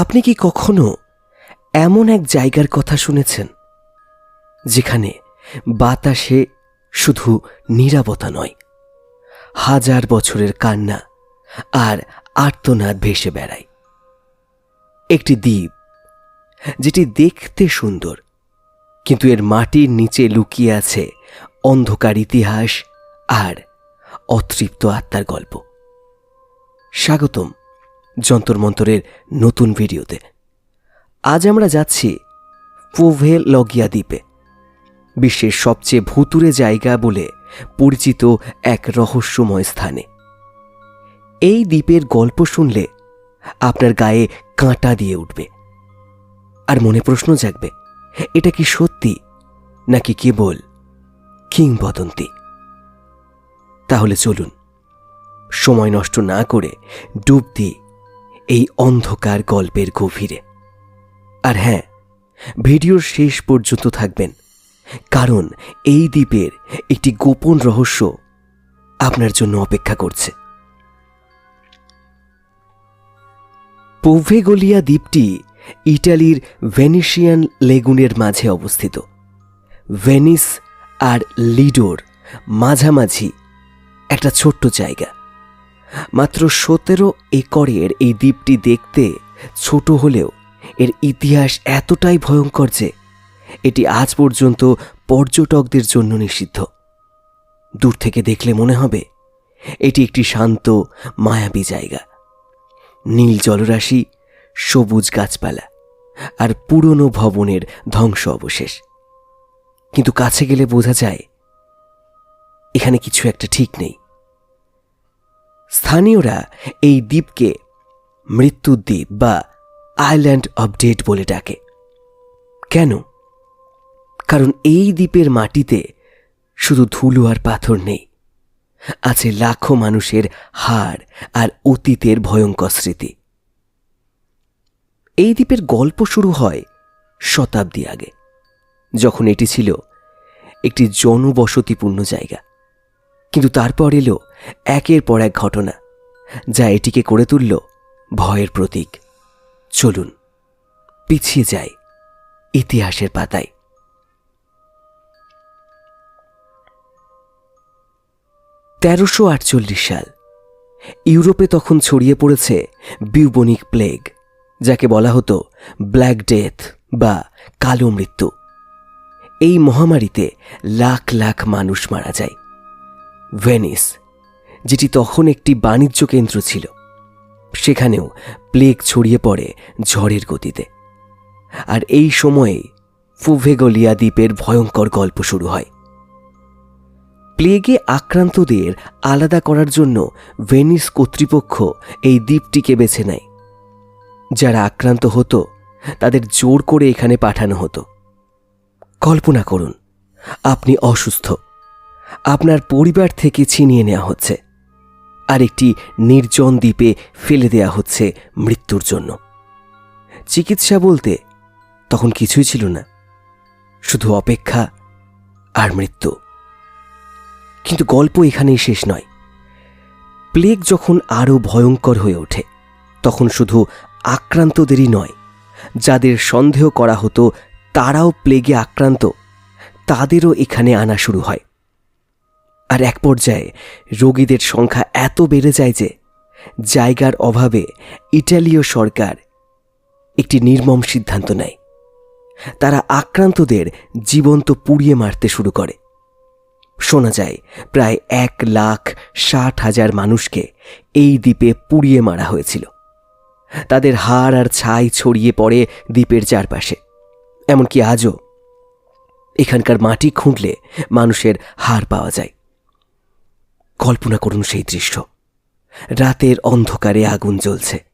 আপনি কি কখনো এমন এক জায়গার কথা শুনেছেন যেখানে বাতাসে শুধু নীরবতা নয়, হাজার বছরের কান্না আর আর্তনাদ ভেসে বেড়ায়? একটি দ্বীপ যেটি দেখতে সুন্দর, কিন্তু এর মাটির নিচে লুকিয়ে আছে অন্ধকার ইতিহাস আর অতৃপ্ত আত্মার গল্প। স্বাগতম যন্তর মন্তরের নতুন ভিডিওতে। আজ আমরা যাচ্ছি পোভে লগিয়া দ্বীপে, বিশ্বের সবচেয়ে ভুতুরে জায়গা বলে পরিচিত এক রহস্যময় স্থানে। এই দ্বীপের গল্প শুনলে আপনার গায়ে কাঁটা দিয়ে উঠবে। আর মনে প্রশ্ন জাগবে, এটা কি সত্যি নাকি কেবল কিংবদন্তি? তাহলে চলুন, সময় নষ্ট না করে ডুব দিই এই অন্ধকার গল্পের গভীরে। আর হ্যাঁ ভিডিওর শেষ পর্যন্ত থাকবেন, কারণ এই দ্বীপের একটি গোপন রহস্য আপনার জন্য অপেক্ষা করছে। পোভেগোলিয়া দ্বীপটি ইটালির ভেনিশিয়ান লেগুনের মাঝে অবস্থিত। ভেনিস আর লিডোর মাঝামাঝি একটা ছোট্ট জায়গা। মাত্র সতেরো একরের এই দ্বীপটি দেখতে ছোট হলেও এর ইতিহাস এতটাই ভয়ঙ্কর যে এটি আজ পর্যন্ত পর্যটকদের জন্য নিষিদ্ধ। দূর থেকে দেখলে মনে হবে এটি একটি শান্ত, মায়াবী জায়গা। নীল জলরাশি, সবুজ গাছপালা আর পুরনো ভবনের ধ্বংস অবশেষ। কিন্তু কাছে গেলে বোঝা যায়, এখানে কিছু একটা ঠিক নেই। স্থানীয়রা এই দ্বীপকে মৃত্যুর দ্বীপ বা আইল্যান্ড অব ডেড বলে ডাকে। কেন? কারণ এই দ্বীপের মাটিতে শুধু ধুলো আর পাথর নেই, আছে লাখো মানুষের হাড় আর অতীতের ভয়ঙ্কর স্মৃতি। এই দ্বীপের গল্প শুরু হয় শতাব্দী আগে, যখন এটি ছিল একটি জনবসতিপূর্ণ জায়গা। কিন্তু তারপর এলো একের পর এক ঘটনা, যা এটিকে করে তুলল ভয়ের প্রতীক। চলুন, পিছিয়ে যায় ইতিহাসের পাতায়। তেরোশো আটচল্লিশ সাল, ইউরোপে তখন ছড়িয়ে পড়েছে বিউবনিক প্লেগ, যাকে বলা হতো ব্ল্যাক ডেথ বা কালো মৃত্যু। এই মহামারীতে লাখ লাখ মানুষ মারা যায়। ভেনিস, যেটি তখন একটি বাণিজ্য কেন্দ্র ছিল। সেখানেও প্লেগ ছড়িয়ে পড়ে ঝড়ের গতিতে। আর এই সময়ে ফুভেগলিয়া দ্বীপের ভয়ঙ্কর গল্প শুরু হয়। প্লেগে আক্রান্তদের আলাদা করার জন্য ভেনিস কর্তৃপক্ষ এই দ্বীপটিকে বেছে নেয়। যারা আক্রান্ত হতো, তাদের জোর করে এখানে পাঠানো হতো। কল্পনা করুন, আপনি অসুস্থ। আপনার পরিবার থেকে ছিনিয়ে নেওয়া হচ্ছে। আর একটি নির্জন দ্বীপে ফেলে দেয়া হচ্ছে মৃত্যুর জন্য। চিকিৎসা বলতে তখন কিছুই ছিল না। শুধু অপেক্ষা আর মৃত্যু। কিন্তু গল্প এখানেই শেষ নয়। প্লেগ যখন আরও ভয়ঙ্কর হয়ে ওঠে, তখন শুধু আক্রান্তদেরই নয়, যাদের সন্দেহ করা হতো তারাও প্লেগে আক্রান্ত, তাদেরও এখানে আনা শুরু হয়। আর এক পর্যায়ে রোগীদের সংখ্যা এত বেড়ে যায় যে জায়গার অভাবে ইটালীয় সরকার একটি নির্মম সিদ্ধান্ত নেয়। তারা আক্রান্তদের জীবন্ত পুড়িয়ে মারতে শুরু করে। শোনা যায়, প্রায় এক লাখ ষাট হাজার মানুষকে এই দ্বীপে পুড়িয়ে মারা হয়েছিল। তাদের হাড় আর ছাই ছড়িয়ে পড়ে দ্বীপের চারপাশে। এমনকি আজও এখানকার মাটি খুঁড়লে মানুষের হাড় পাওয়া যায়। কল্পনা করুন সেই দৃশ্য। রাতের অন্ধকারে আগুন জ্বলছে।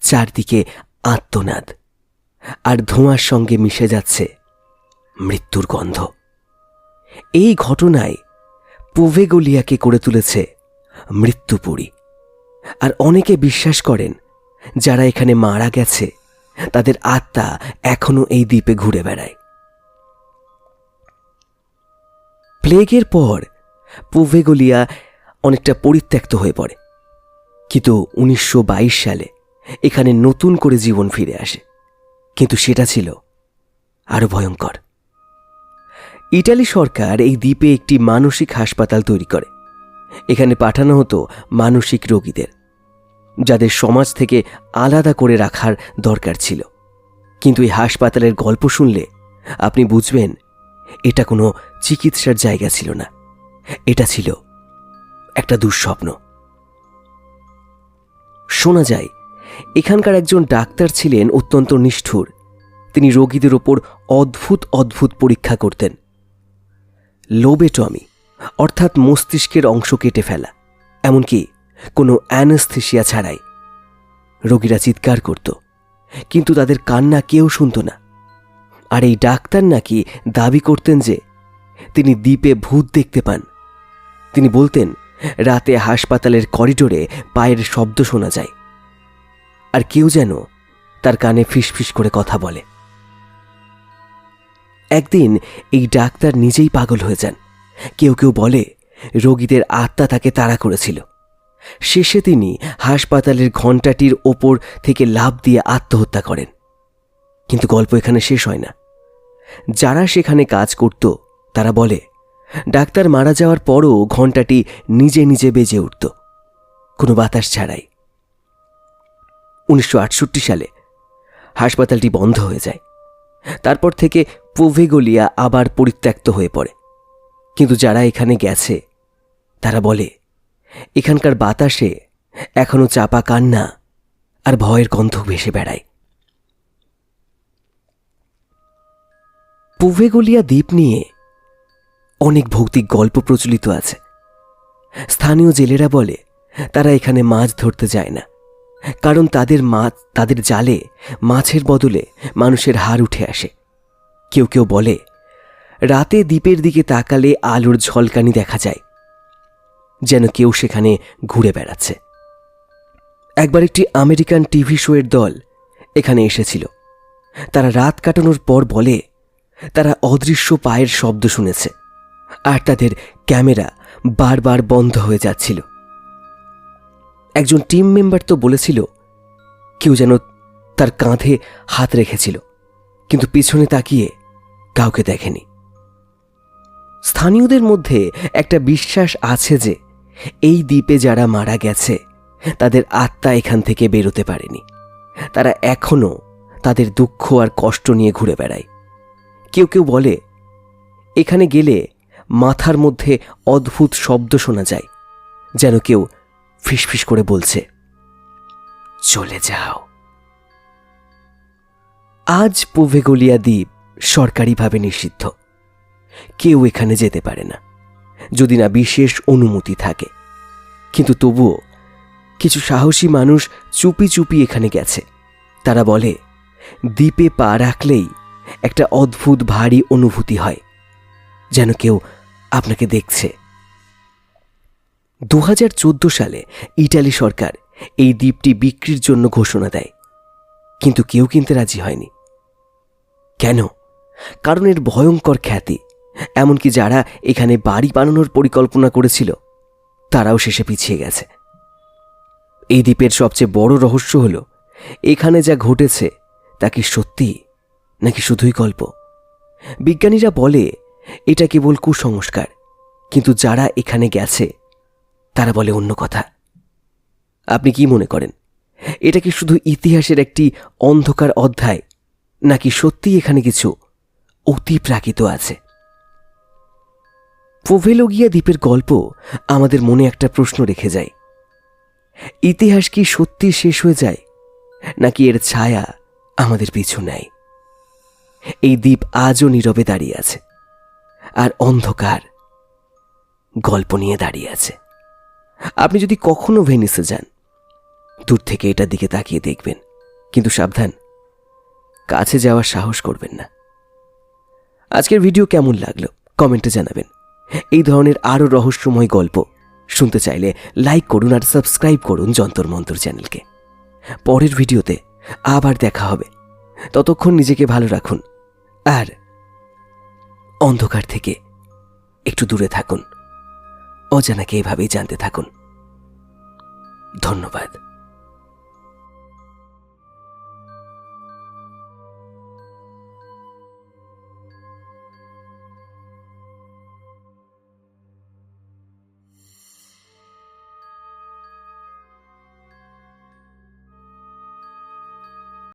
চারদিকে আত্মনাদ আর ধোঁয়ার সঙ্গে মিশে যাচ্ছে মৃত্যুর গন্ধ। এই ঘটনায় পোভেগোলিয়াকে করে তুলেছে মৃত্যুপুরী। আর অনেকে বিশ্বাস করেন, যারা এখানে মারা গেছে, তাদের আত্মা এখনও এই দ্বীপে ঘুরে বেড়ায়। প্লেগের পর পুভেগোলিয়া অনেকটা পরিত্যক্ত হয়ে পড়ে। কিন্তু উনিশশো বাইশ সালে এখানে নতুন করে জীবন ফিরে আসে। কিন্তু সেটা ছিল আরও ভয়ঙ্কর। ইটালি সরকার এই দ্বীপে একটি মানসিক হাসপাতাল তৈরি করে। এখানে পাঠানো হতো মানসিক রোগীদের, যাদের সমাজ থেকে আলাদা করে রাখার দরকার ছিল। কিন্তু এই হাসপাতালের গল্প শুনলে আপনি বুঝবেন, এটা কোনো চিকিৎসার জায়গা ছিল না। এটা ছিল একটা দুঃস্বপ্ন। শোনা যায়, এখানকার একজন ডাক্তার ছিলেন অত্যন্ত নিষ্ঠুর। তিনি রোগীদের ওপর অদ্ভুত অদ্ভুত পরীক্ষা করতেন। লোবেটমি অর্থাৎ মস্তিষ্কের অংশ কেটে ফেলা, এমনকি কোনো অ্যানেস্থেসিয়া ছাড়াই। রোগীরা চিৎকার করত, কিন্তু তাদের কান্না কেউ শুনত না। আর এই ডাক্তার নাকি দাবি করতেন যে, তিনি দ্বীপে ভূত দেখতে পান। তিনি বলতেন, রাতে হাসপাতালের করিডোরে পায়ের শব্দ শোনা যায়। আর কেউ যেন তার কানে ফিসফিস করে কথা বলে। একদিন এই ডাক্তার নিজেই পাগল হয়ে যান। কেউ কেউ বলে, রোগীদের আত্মা তাকে তাড়া করেছিল। শেষে তিনি হাসপাতালের ঘণ্টাটির ওপর থেকে লাভ দিয়ে আত্মহত্যা করেন। কিন্তু গল্প এখানে শেষ হয় না। যারা সেখানে কাজ করত, তারা বলে ডাক্তার মারা যাওয়ার পরও ঘণ্টাটি নিজে নিজে বেজে উঠত। কোনো বাতাস ছাড়াই। উনিশশো আটষট্টি সালে হাসপাতালটি বন্ধ হয়ে যায়। তারপর থেকে পোভেগোলিয়া আবার পরিত্যক্ত হয়ে পড়ে। কিন্তু যারা এখানে গেছে, তারা বলে, এখানকার বাতাসে এখনও চাপা কান্না আর ভয়ের গন্ধ ভেসে বেড়ায়। পুভেগোলিয়া দ্বীপ নিয়ে অনেক ভৌতিক গল্প প্রচলিত আছে। স্থানীয় জেলেরা বলে, তারা এখানে মাছ ধরতে যায় না। কারণ তাদের মাছ তাদের জালে মাছের বদলে মানুষের হাড় উঠে আসে। কেউ কেউ বলে, রাতে দ্বীপের দিকে তাকালে আলোর ঝলকানি দেখা যায়, যেন কেউ সেখানে ঘুরে বেড়াচ্ছে। একবার একটি আমেরিকান টিভি শোয়ের দল এখানে এসেছিল। তারা রাত কাটানোর পর বলে, তারা অদৃশ্য পায়ের শব্দ শুনেছে। আর তাদের ক্যামেরা বারবার বন্ধ হয়ে যাচ্ছিল। একজন টিম মেম্বার তো বলেছিল, কেউ যেন তার কাঁধে হাত রেখেছিল, কিন্তু পিছনে তাকিয়ে কাউকে দেখেনি। স্থানীয়দের মধ্যে একটা বিশ্বাস আছে যে, এই দ্বীপে যারা মারা গেছে, তাদের আত্মা এখান থেকে বেরোতে পারেনি। তারা এখনও তাদের দুঃখ আর কষ্ট নিয়ে ঘুরে বেড়ায়। কেউ কেউ বলে, এখানে গেলে মাথার মধ্যে অদ্ভুত শব্দ শোনা যায়, যেন কেউ ফিসফিস করে বলছে, চলে যাও। আজ পুভেগোলিয়া দ্বীপ সরকারিভাবে নিষিদ্ধ। কেউ এখানে যেতে পারে না, যদি না বিশেষ অনুমতি থাকে। কিন্তু তবুও কিছু সাহসী মানুষ চুপি চুপি এখানে গেছে। তারা বলে, দ্বীপে পা রাখলেই একটা অদ্ভুত ভারী অনুভূতি হয়, যেন কেউ আপনাকে দেখছে। দু হাজার চোদ্দ সালে ইটালি সরকার এই দ্বীপটি বিক্রির জন্য ঘোষণা দেয়। কিন্তু কেউ কিনতে রাজি হয়নি। কেন? কারণ এর ভয়ঙ্কর খ্যাতি। এমনকি যারা এখানে বাড়ি বানানোর পরিকল্পনা করেছিল, তারাও শেষে পিছিয়ে গেছে। এই দ্বীপের সবচেয়ে বড় রহস্য হল, এখানে যা ঘটেছে, তা কি সত্যি, নাকি শুধুই গল্প? বিজ্ঞানীরা বলে এটা কেবল কুসংস্কার। কিন্তু যারা এখানে গেছে, তারা বলে অন্য কথা। আপনি কি মনে করেন? এটা কি শুধু ইতিহাসের একটি অন্ধকার অধ্যায়, নাকি সত্যি এখানে কিছু অতি প্রাকৃত আছে? পোভেলোগিয়া দ্বীপের গল্প আমাদের মনে একটা প্রশ্ন রেখে যায়। ইতিহাস কি সত্যি শেষ হয়ে যায়, নাকি এর ছায়া আমাদের পিছু নেয়? এই দ্বীপ আজও নীরবে দাঁড়িয়ে আছে। আর অন্ধকার গল্প নিয়ে দাঁড়িয়ে আছে। আপনি যদি কখনো ভেনিসে যান, দূর থেকে এটার দিকে তাকিয়ে দেখবেন, কিন্তু সাবধান, কাছে যাওয়ার সাহস করবেন না। আজকের ভিডিও কেমন লাগল কমেন্টে জানাবেন। এই ধরনের আরও রহস্যময় গল্প শুনতে চাইলে লাইক করুন আর সাবস্ক্রাইব করুন যন্তর মন্তর চ্যানেলকে। পরের ভিডিওতে আবার দেখা হবে। ততক্ষণ নিজেকে ভালো রাখুন আর অন্ধকার থেকে একটু দূরে থাকুন। অজানাকে এভাবেই জানতে থাকুন। ধন্যবাদ।